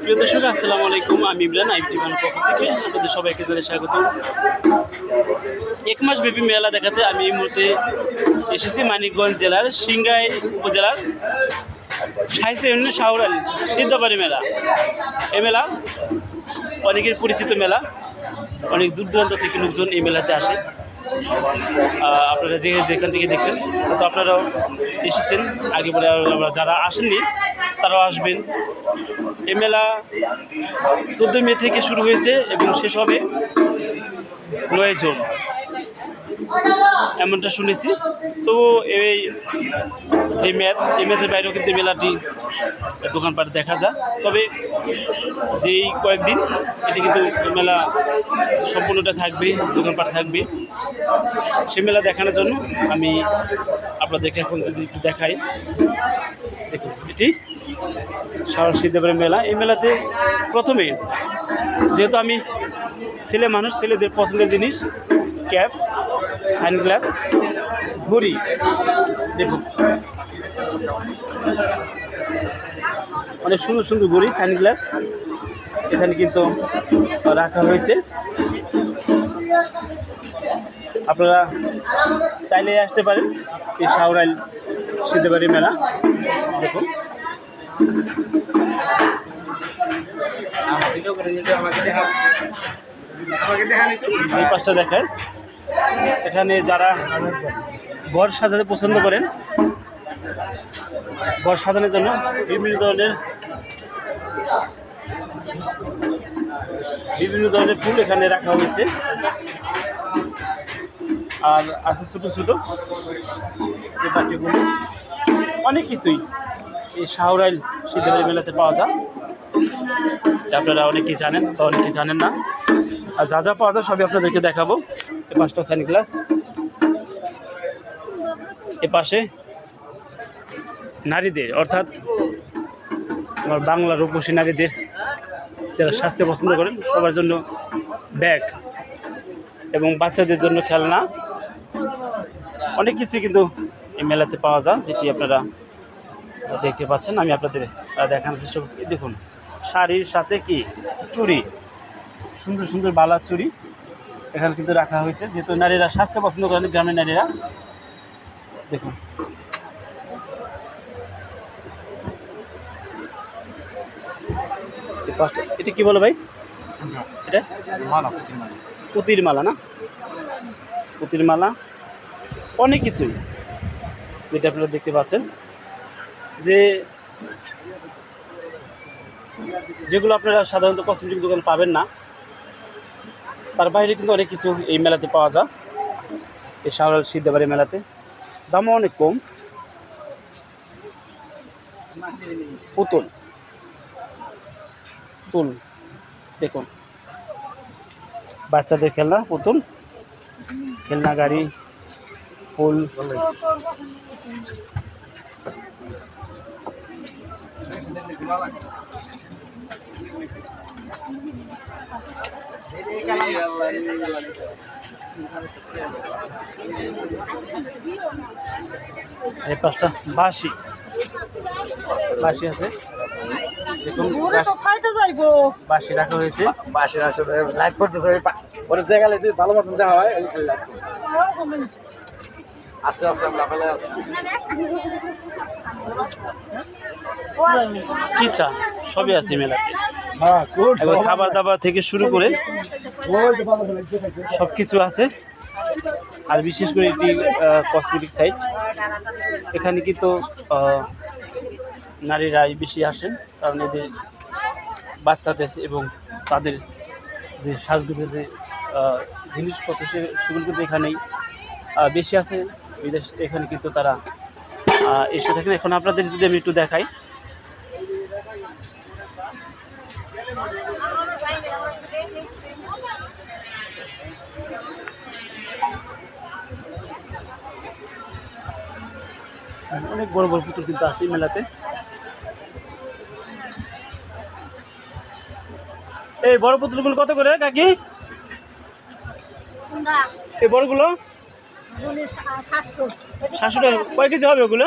প্রিয় দর্শক, আসসালামু আলাইকুম। আমি ইমরান আইটি বাংলা পক্ষ থেকে আপনাদের সবাইকে জানাই স্বাগত। এক মাস ব্যাপী মেলা দেখাতে আমি এই মুহূর্তে এসেছি মানিকগঞ্জ জেলার সিংগাই উপজেলার সাহিত্য ইউনিয়ন সিদ্ধবাড়ি মেলা। এই মেলা অনেকের পরিচিত মেলা। অনেক দূর দূরান্ত থেকে লোকজন এই মেলাতে আসে। আপনারা যে যেখান থেকে দেখছেন তো আপনারাও এসেছেন। আগে বলে আমরা যারা আসেননি, তারাও আসবেন। এ মেলা চোদ্দোই মে থেকে শুরু হয়েছে এবং শেষ হবে নয় জুন। এমনটা শুনেছি। তো এই যে ম্যাথ এই ম্যাথের বাইরেও কিন্তু মেলাটি দোকানপাট দেখা যায়। তবে যেই কয়েকদিন এটি কিন্তু মেলা সম্পূর্ণটা থাকবে, দোকানপাট থাকবে। সে মেলা দেখানোর জন্য আমি আপনাদেরকে এখন যদি একটু দেখাই। দেখুন, এটি সিদ্ধেবের মেলা। এই মেলাতে প্রথমে যেহেতু আমি ছেলে মানুষ, ছেলেদের পছন্দের জিনিস, ক্যাপ, সানগ্লাস, ঘড়ি। দেখুন। অনেক সুন্দর সুন্দর ঘড়ি, সানগ্লাস এখানে কিন্তু রাখা হয়েছে। আপনারা চাইলে আসতে পারেন এই সাউরাইল সিদ্ধেবাড়ি মেলা। দেখুন। পাশটা দেখায় এখানে যারা ঘর সাজাতে পছন্দ করেন ঘর সাজানোর জন্য বিভিন্ন ধরনের বিভিন্ন ধরনের ফুল এখানে রাখা হয়েছে। আর আছে ছোটো ছোটো অনেক কিছুই। এই শাহরাইল সিদ্ধবাড়ি মেলাতে পাওয়া যায়। আপনারা অনেকেই জানেন বা অনেকেই জানেন না। আর যা যা পাওয়া যায় সবই আপনাদেরকে দেখাবো। এ পাঁচটা সানগ্লাস এ পাশে নারীদের, অর্থাৎ আমার বাংলা রূপসী নারীদের যারা স্বাস্থ্য পছন্দ করেন, সবার জন্য ব্যাগ এবং বাচ্চাদের জন্য খেলনা। অনেক কিছু কিন্তু এই মেলাতে পাওয়া যায়, যেটি আপনারা দেখতে পাচ্ছেন, আমি আপনাদের দেখানোর চেষ্টা করছি। দেখুন, শাড়ির সাথে কি? চুড়ি, সুন্দর সুন্দর বালার চুড়ি এখানে কিন্তু রাখা হয়েছে, যেহেতু নারীরা স্বাস্থ্য পছন্দ করেন, গ্রামের নারীরা। দেখুন। এটা কি বলো ভাই? এটা? পুতির মালা না? পুতির মালা। অনেক কিছুই, যেটা আপনারা দেখতে পাচ্ছেন। যে যেগুলো আপনারা সাধারণত কসমেটিক দোকান পাবেন না, তার বাইরে কিন্তু অনেক কিছু এই মেলাতে পাওয়া যায়। এই শাহরাল সিদ্ধবাড়ি মেলাতে। দামও অনেক কম। পুতুল। পুতুল, দেখুন। বাচ্চাদের খেলনা, পুতুল। খেলনা, গাড়ি, ফুল। এই পাঁচটা বাঁশি। বাঁশি আছে। বাঁশি রাখা হয়েছে। বাসের আসলে লাইভ জায়গায় যদি ভালো মতন দেওয়া হয় ওই খালি লাইভ করবে আস্তে আস্তে আমরা আছি। কি চা? সবই আছে মেলাতে। হ্যাঁ এবং খাবার দাবার থেকে শুরু করে সব কিছু আছে। আর বিশেষ করে একটি কসমেটিক সাইট এখানে কিন্তু আহ, নারীরাই বেশি আসেন। কারণ এদের বাচ্চাদের এবং তাদের যে সাজগোজের যে জিনিসপত্র সে- সেগুলো কিন্তু এখানেই বেশি আছে। বিদেশ এখানে কিন্তু তারা এসে থাকেন। এখন আপনাদের যদি আমি একটু দেখাই। অনেক বড় বড় পুতুল কিন্তু আছে মেলাতে। এই বড় পুতুলগুলো কত করে কাকি? এই বড়গুলো? সাতশো। টাকা। কয় কেজি হবে ওগুলো?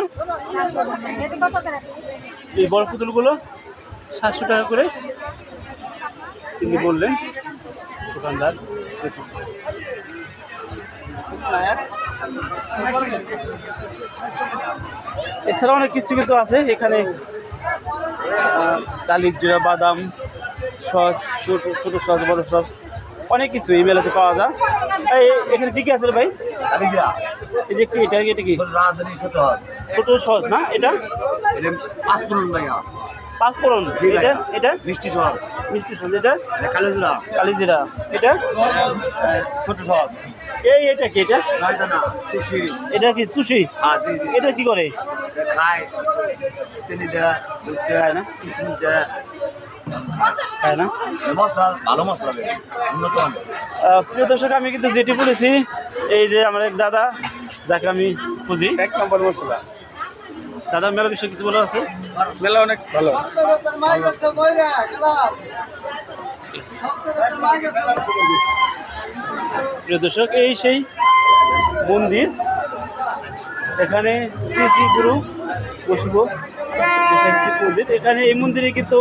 এই বড় পুতুলগুলো সাতশো টাকা করে। তিনি বললেন দোকানদার। এছাড়া অনেক কিছু কিন্তু আছে এখানে। ডালির জিরা বাদাম সস ছোট ছোট সস বড় সস অনেক কিছু এই মেলাতে পাওয়া যায়। এখানে কি কি আছে ভাই? এই যে কি এটা এটা কি? ছোট রাজধানী ছোট হাঁস ছোট সস না এটা? এটা পাঁচপুরন ভাইয়া। পাঁচফোড়ন এটা? এটা? মিষ্টি সস মিষ্টি সস এটা? কালোজিরা কালিজিরা এটা? ছোট সস এই এটা কি এটা? রাজদানা সুশি। এটা কি সুশি? হ্যাঁ এটা কি করে? খায়। চিনি দেয় দুধ দেয় না? কিশমিশ দেয়। তাই না? মশলা ভালো মশলা উন্নত প্রিয় দর্শক আমি কিন্তু যেটি বলেছি এই যে আমার এক দাদা যাকে আমি খুঁজি। এক নম্বর মশলা। দাদা মেলা বিষয়ে কিছু বলা আছে? মেলা অনেক ভালো। প্রিয় দর্শক এই সেই মন্দির। এখানে শ্রী শ্রী গুরু বসিব। মন্দির। এখানে এই মন্দিরে কিন্তু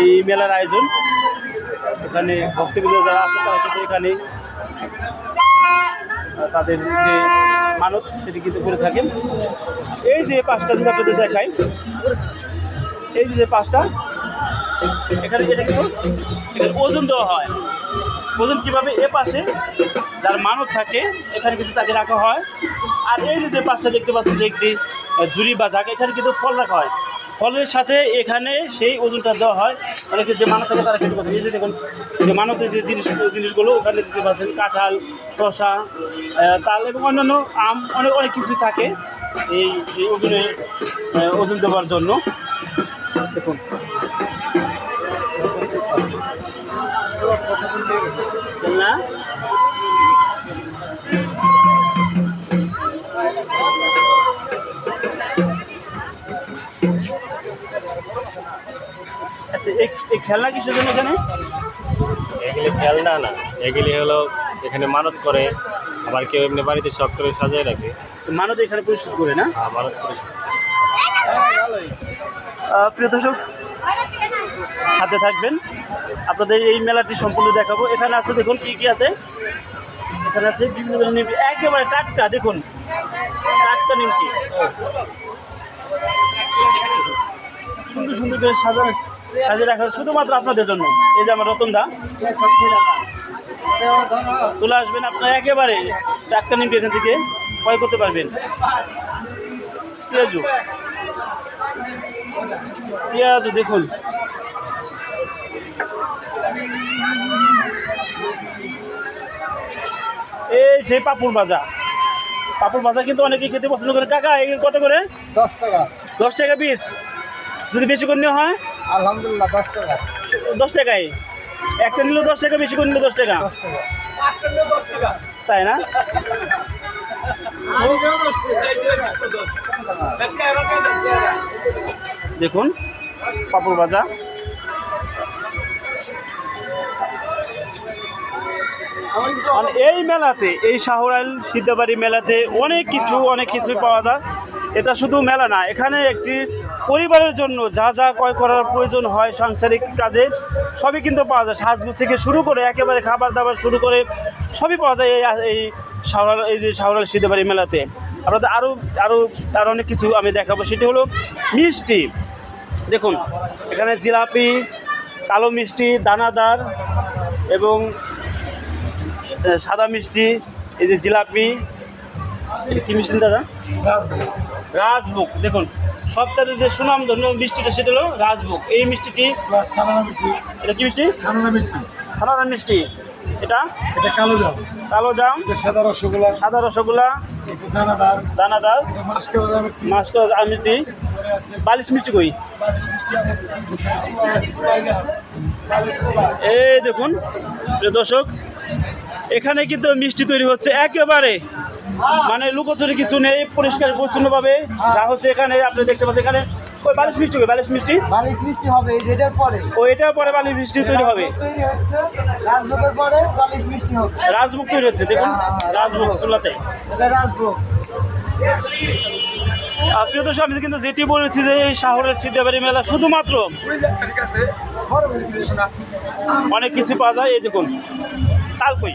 এই মেলার আয়োজন। এখানে ভক্তবৃন্দ যারা আসে তারা কিন্তু এখানে তাদের যে মানত, সেটি কিন্তু করে থাকেন। এই যে পাঁচটা যদি আপনাদের দেখাই, এই যে পাঁচটা, এখানে এটা কিন্তু, এখানে ওজন দেওয়া হয়। ওজন কীভাবে এ পাশে, যার মানত থাকে, এখানে কিন্তু তাকে রাখা হয়। আর এই যে পাঁচটা দেখতে পাচ্ছেন যে একটি ঝুড়ি বা জায়গা এখানে কিন্তু ফল রাখা হয়। ফলের সাথে এখানে সেই ওজনটা দেওয়া হয়। অনেকে যে মানত থাকে তারা এই যে দেখুন যে মানতের যে জিনিস জিনিসগুলো ওখানে দিতে পারছেন কাঁঠাল শশা তাল এবং অন্যান্য আম, অনেক অনেক কিছু থাকে এই এই ওজনে ওজন দেওয়ার জন্য। দেখুন। না? এই খেলনা কিসের জন্য এখানে? এগুলি খেলনা না। এগুলি হলো এখানে মানত করে আবার কেউ এমনি বাড়িতে শখ করে সাজিয়ে রাখে। মানত এখানে পরিশোধ করে না? আর মানত করে। প্রিয় দর্শক সাথে থাকবেন। আপনাদের এই মেলাটি সম্পূর্ণ দেখাবো। এখানে আছে দেখুন কি কি আছে? এখানে আছে বিভিন্ন ধরনের একেবারে টাটকা দেখুন। টাটকা নিমকি। সুন্দর সুন্দর করে সাজা রাখা শুধুমাত্র আপনাদের জন্য। এই যে আমার রতন দা চলে আসবেন আপনারা একেবারে টাটকা নিমকি এখান থেকে ক্রয় করতে পারবেন। পেঁয়াজু। পেঁয়াজু দেখুন। এই সেই পাপুর ভাজা। পাপুর ভাজা কিন্তু অনেকেই খেতে পছন্দ করে। কাকা এগুলো কত করে? দশ টাকা। দশ টাকা পিস যদি বেশি করে নেওয়া হয়? আলহামদুলিল্লাহ দশ টাকা। দশ টাকায়? একটা নিলেও দশ টাকা বেশি করে নিলে দশ টাকা? তাই না? দেখুন পাপড় ভাজা। এই মেলাতে এই শাহরাইল সিদ্ধাবাড়ি মেলাতে অনেক কিছু অনেক কিছু পাওয়া যায়। এটা শুধু মেলা না, এখানে একটি পরিবারের জন্য যা যা ক্রয় করার প্রয়োজন হয় সাংসারিক কাজে, সবই কিন্তু পাওয়া যায়। সাজগুজ থেকে শুরু করে একেবারে খাবার দাবার শুরু করে সবই পাওয়া যায় এই শাহরাল এই যে শাহরাল সিদ্ধাবাড়ি মেলাতে। আপনাদের আরও আরও আরও অনেক কিছু আমি দেখাবো। সেটি হলো মিষ্টি। দেখুন, এখানে জিলাপি, কালো মিষ্টি, দানাদার এবং সাদা মিষ্টি, এই যে জিলাপি। কি মিষ্টি দাদা? রাজভোগ। দেখুন সবচেয়ে যে সুনাম ধন্য মিষ্টিটা সেটা হলো রাজভোগ। এই মিষ্টিটি মিষ্টি। এটা কি মিষ্টি? সানানা মিষ্টি। এটা? এটা কালো জাম। কালো জাম। সাদা রসগোল্লা। সাদা রসগোল্লা। দানাদার। দানাদার। মাস্কা বালিশ মিষ্টি কই? এই দেখুন দর্শক এখানে কিন্তু মিষ্টি তৈরি হচ্ছে একেবারে মানে লুকোচুরি কিছু নেই পরিষ্কার পরিচ্ছন্নভাবে যা হচ্ছে এখানে আপনি দেখতে পাচ্ছেন এখানে। ওই বালিশ মিষ্টি বালিশ মিষ্টি? বালিশ মিষ্টি হবে এই পরে। ও এটার পরে বালিশ মিষ্টি তৈরি হবে। তৈরি হচ্ছে রাজভোগের পরে বালিশ মিষ্টি হবে। রাজভোগ তৈরি হচ্ছে দেখুন রাজভোগ। চুলাতে এটা রাজভোগ। প্রিয় দর্শক আমি কিন্তু যেটি বলেছি যে এই শহরের সিদ্ধাবাড়ি মেলা শুধুমাত্র অনেক কিছু পাওয়া যায় এই দেখুন তালকই